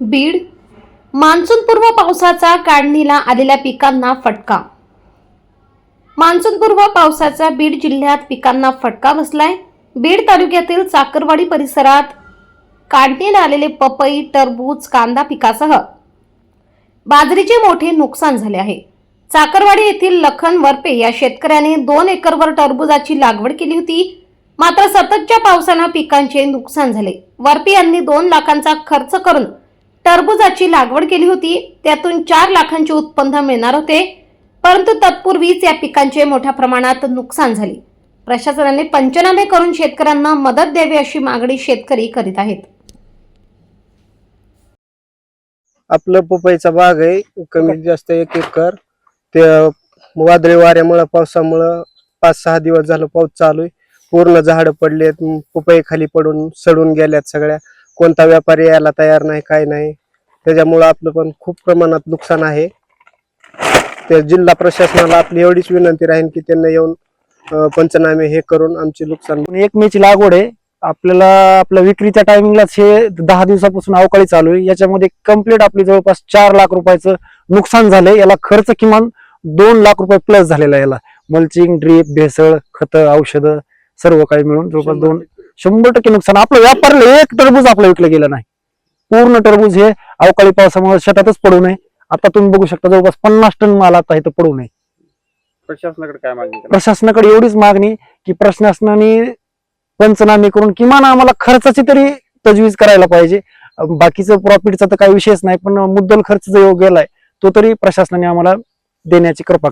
बीड. मान्सूनपूर्व पावसाचा काढणीला आलेल्या पिकांना फटका. मान्सूनपूर्व पावसाचा बीड जिल्ह्यात पिकांना फटका बसलाय. बीड तालुक्यातील चाकरवाडी परिसरात काढणीला आलेले पपई टरबूज कांदा पिकासह बाजरीचे मोठे नुकसान झाले आहे. चाकरवाडी येथील लखन वरपे या शेतकऱ्याने दोन एकरवर टरबूजाची लागवड केली होती. मात्र सततच्या पावसानं पिकांचे नुकसान झाले. वरपे यांनी दोन लाखांचा खर्च करून टरबूजाची लागवड केली होती. त्यातून चार लाखांचे उत्पन्न मिळणार होते. परंतु तत्पूर्वीच या पिकांचे मोठ्या प्रमाणात नुकसान झाले. प्रशासनाने पंचनामे करून शेतकऱ्यांना मदत द्यावी अशी मागणी शेतकरी करीत आहेत. आपलं पपईचा बाग आहे. कमी जास्त एक एकर. ते वादळी वाऱ्यामुळं पावसामुळं पाच सहा दिवस झालं पाऊस चालू आहे. पूर्ण झाड पडलेत. पपई खाली पडून सडून गेल्यात सगळ्या. कोणता व्यापारी यायला तयार नाही काय नाही. त्याच्यामुळं आपलं पण खूप प्रमाणात नुकसान आहे. ते जिल्हा प्रशासनाला आपली एवढीच विनंती राहील की त्यांना येऊन पंचनामे हे करून आमचे नुकसान एक मेची लागवड आहे. आपल्याला आपल्या विक्रीच्या टायमिंगलाच हे दहा दिवसापासून अवकाळी चालू आहे. याच्यामध्ये कंप्लीट आपली जवळपास चार लाख रुपयाचं नुकसान झालंय. याला खर्च किमान दोन लाख रुपये प्लस झालेला आहे याला. मल्चिंग ड्रीप भेसळ खतं औषधं सर्व काही मिळून जवळपास दोन शंभर टक्के नुकसान. आपलं व्यापारला एक टरबूज आपलं विकलं गेलं नाही. पूर्ण टरबूज हे अवकाळी पावसामुळे शेतातच पडू नये. आता तुम्ही बघू शकता जवळपास पन्नास टन माल आता इथं पडू नये. प्रशासनाकडे काय मागणी प्रशासनाकडे एवढीच मागणी की प्रशासनाने पंचनामे करून किमान आम्हाला खर्चाची तरी तजवीज करायला पाहिजे. बाकीचं प्रॉफिटचा तर काही विषयच नाही पण मुद्दल खर्च जो गेलाय तो तरी प्रशासनाने आम्हाला देण्याची कृपा